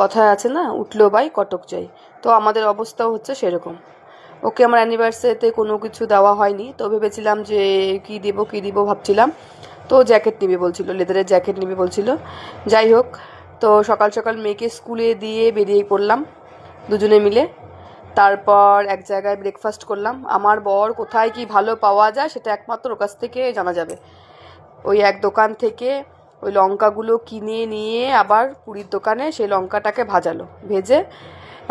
কথায় আছে না, উঠল বাই, কটক চাই তো আমাদের অবস্থাও হচ্ছে সেরকম। ওকে আমার অ্যানিভার্সারিতে কোনো কিছু দেওয়া হয়নি, তো ভেবেছিলাম যে কী দেবো, কী দিব ভাবছিলাম। তো জ্যাকেট নিবে বলছিল লেদারের জ্যাকেট নিবে বলছিল। যাই হোক, তো সকাল সকাল মেয়েকে স্কুলে দিয়ে বেরিয়ে পড়লাম দুজনে মিলে। তারপর এক জায়গায় ব্রেকফাস্ট করলাম। আমার বর কোথায় কি ভালো পাওয়া যায় সেটা একমাত্র ওর কাছ থেকে জানা যাবে। ওই এক দোকান থেকে ওই লঙ্কাগুলো কিনে নিয়ে আবার পুরীর দোকানে সেই লঙ্কাটাকে ভাজালো। ভেজে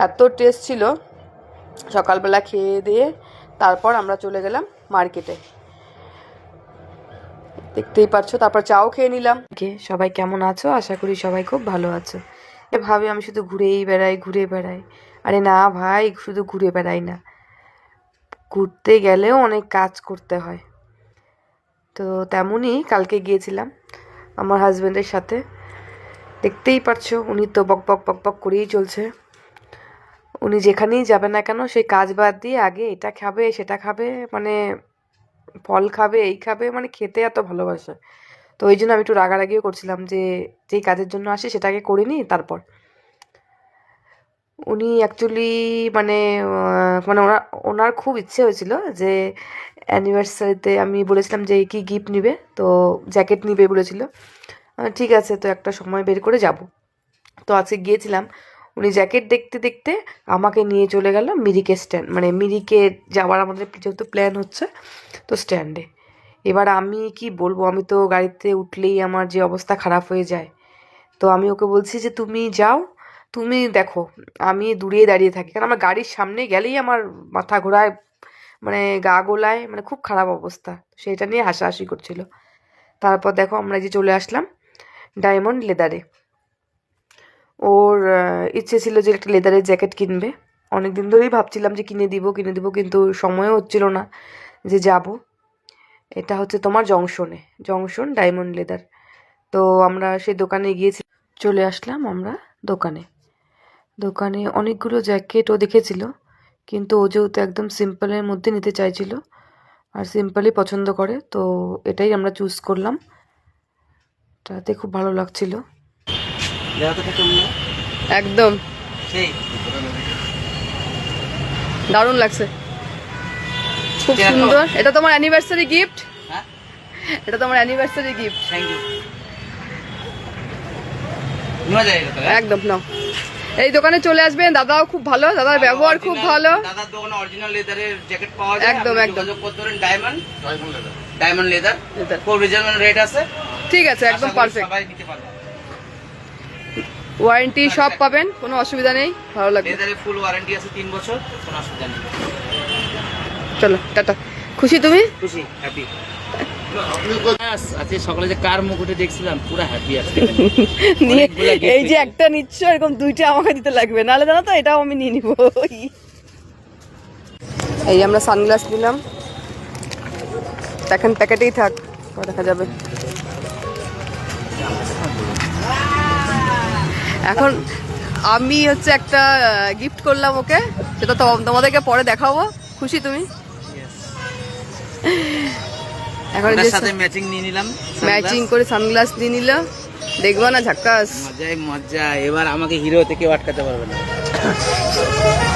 এত টেস্ট ছিল। সকালবেলা খেয়ে দিয়ে তারপর আমরা চলে গেলাম মার্কেটে দেখতেই পারছ, তারপর চাও খেয়ে নিলাম। সবাই কেমন আছো? আশা করি সবাই খুব ভালো আছো। এভাবে আমি শুধু ঘুরেই বেড়াই, ঘুরে বেড়াই। আরে না ভাই, শুধু ঘুরে বেড়াই না। ঘুরতে গেলেও অনেক কাজ করতে হয়। তো তেমনই কালকে গিয়েছিলাম। আমার হাজব্যান্ডের সাথে। দেখতেই পারছ, উনি তো বক বক বক বক করেই চলছে। উনি যেখানেই যাবে না কেন, সেই কাজ বাদ দিয়ে আগে এটা খাবে, সেটা খাবে মানে ফল খাবে, এই খাবে মানে খেতে এত ভালোবাসে। তো ওই জন্য আমি একটু রাগারাগিও করছিলাম যে, যেই কাজের জন্য আসি সেটাকে করে নিই, তারপর। উনি অ্যাকচুয়ালি মানে মানে ওনার ওনার খুব ইচ্ছে হয়েছিল যে অ্যানিভার্সারিতে আমি বলেছিলাম যে, কি গিফট নিবে? তো জ্যাকেট নিবে বলেছিল। ঠিক আছে, তো একটা সময় বের করে যাব। তো আজকে গিয়েছিলাম, উনি জ্যাকেট দেখতে দেখতে আমাকে নিয়ে চলে গেল মিরিকে স্ট্যান্ড মানে মিরিকে যাওয়ার আমাদের যেহেতু প্ল্যান হচ্ছে, তো স্ট্যান্ডে এবার আমি কি বলব, আমি তো গাড়িতে উঠলেই আমার যে অবস্থা খারাপ হয়ে যায়। তো আমি ওকে বলছি যে, তুমি যাও, তুমি দেখো, আমি দূরে দাঁড়িয়ে থাকি। কারণ আমার গাড়ির সামনে গেলেই আমার মাথা ঘোরায় মানে গা গোলায় মানে খুব খারাপ অবস্থা। সেটা নিয়ে হাসাহাসি করছিল। তারপর দেখো আমরা যে চলে আসলাম ডায়মন্ড লেদারে ওর ইচ্ছে ছিল যে একটা লেদারের জ্যাকেট কিনবে। অনেক দিন ধরেই ভাবছিলাম যে কিনে দিব কিনে দিব, কিন্তু সময়ও হচ্ছিল না যে যাব। এটা হচ্ছে তোমার জংশনে, জংশন ডায়মন্ড লেদার তো আমরা সেই দোকানে গিয়েছি চলে আসলাম আমরা দোকানে। দোকানে অনেকগুলো জ্যাকেট ও দেখেছিল। কিন্তু ও যেহেতু একদম সিম্পলের মধ্যে নিতে চাইছিল আর সিম্পলই পছন্দ করে তো এটাই আমরা চুজ করলাম। তাতে খুব ভালো লাগছিল। একদম। দারুণ লাগছে। খুব সুন্দর। এটা তোমার অ্যানিভার্সারি গিফট এটা তোমার অ্যানিভার্সারি গিফট থ্যাংক ইউ? একদম নাও। এই দোকানে চলে আসবেন। দাদাও খুব ভালো দাদার ব্যবহার খুব ভালো। দাদার দোকানে অরিজিনাল লেদারের জ্যাকেট পাওয়া যায়। একদম, একদম। যোগাযোগ করতে পারেন ডায়মন্ড ডায়মন্ড লেদার খুব রিজনেবল রেট আছে। ঠিক আছে একদম পারফেক্ট সবাই নিতে পারবে। ওয়ারেন্টি সব পাবেন কোনো অসুবিধা নেই ভালো লাগবে। লেদারের ফুল ওয়ারেন্টি আছে তিন বছর কোনো অসুবিধা নেই। চলো টাটা। খুশি তুমি? খুশি হ্যাপি আজকে সকালে যে কার মুকুটে দেখছিলাম পুরো হ্যাপি আছে এই যে একটা নিচ্ছ এরকম দুইটা আমাকে দিতে লাগবে নাহলে জানো তো এটাও আমি নিয়ে নিব। এই আমরা সানগ্লাস নিলাম। দেখেন প্যাকেটেই থাক দেখা যাবে। এখন আমি হচ্ছে একটা গিফট করলাম ওকে সেটা তোমাদেরকে পরে দেখাবো। খুশি তুমি? এখন সাথে ম্যাচিং নিয়ে নিলাম ম্যাচিং করে সানগ্লাস দিয়ে নিল। দেখব না ঝাক্কাস। মজাই মজা এবার আমাকে হিরো থেকে আটকাতে পারবে না।